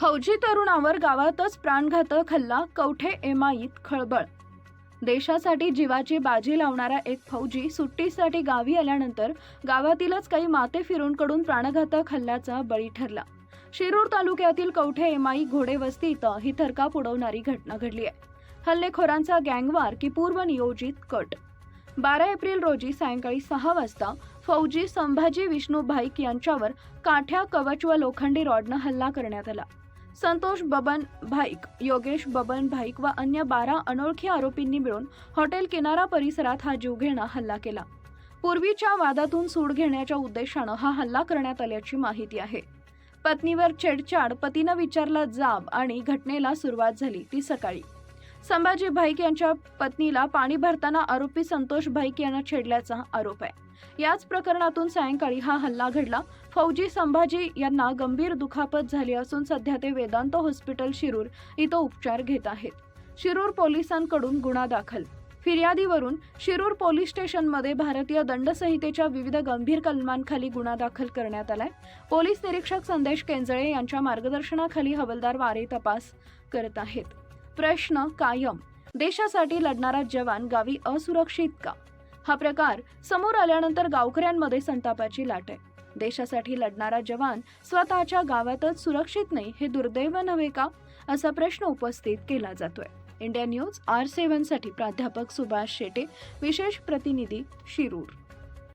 फौजी तरुणावर गावातच प्राणघातक हल्ला कवठे एमाईत खळबळ. देशासाठी जीवाची बाजी लावणारा एक फौजी सुट्टीसाठी गावी आल्यानंतर गावातीलच काही माते फिरूंकडून प्राणघातक हल्ल्याचा बळी ठरला. शिरूर तालुक्यातील कवठे एमाई घोडेवस्ती इथं ही थरकाप उडवणारी घटना घडली आहे. हल्लेखोरांचा गँगवार की पूर्वनियोजित कट. बारा एप्रिल रोजी सायंकाळी सहा वाजता फौजी संभाजी विष्णू भाईक यांच्यावर काठ्या कवच व लोखंडी रॉडनं हल्ला करण्यात आला. संतोष बबन भाईक योगेश बबन भाईक व अन्य बारा अनोळखी आरोपींनी मिळून हॉटेल किनारा परिसरात हा जीवघेणा हल्ला केला. पूर्वीच्या वादातून सूड घेण्याच्या उद्देशानं हा हल्ला करण्यात आल्याची माहिती आहे. पत्नीवर छेडछाड पतीनं विचारला जाब आणि घटनेला सुरुवात झाली ती सकाळी. संभाजी भाईक यांच्या पत्नीला पाणी भरताना आरोपी संतोष भाईक यांना छेडल्याचा आरोप आहे. याच प्रकरणातून सायंकाळी हा हल्ला घडला. फौजी संभाजी यांना गंभीर दुखापत झाली असून सध्या ते वेदांत हॉस्पिटल शिरूर इथं उपचार घेत आहेत. शिरूर पोलिसांकडून गुन्हा दाखल. फिर्यादीवरून शिरूर पोलीस स्टेशनमध्ये भारतीय दंडसंहितेच्या विविध गंभीर कलमांखाली गुन्हा दाखल करण्यात आलाय. पोलीस निरीक्षक संदेश केंजळे यांच्या मार्गदर्शनाखाली हवालदार वारे तपास करत आहेत. प्रश्न कायम. देशासाठी लढणारा जवान गावी असुरक्षित का? हा प्रकार समोर आल्यानंतर गावकऱ्यांमध्ये संतापाची लाट आहे. देशासाठी लढणारा जवान स्वतःच्या गावातच सुरक्षित नाही हे दुर्दैव नव्हे का? असा प्रश्न उपस्थित केला जातोय. इंडिया न्यूज आर सेव्हनसाठी प्राध्यापक सुभाष शेटे विशेष प्रतिनिधी शिरूर.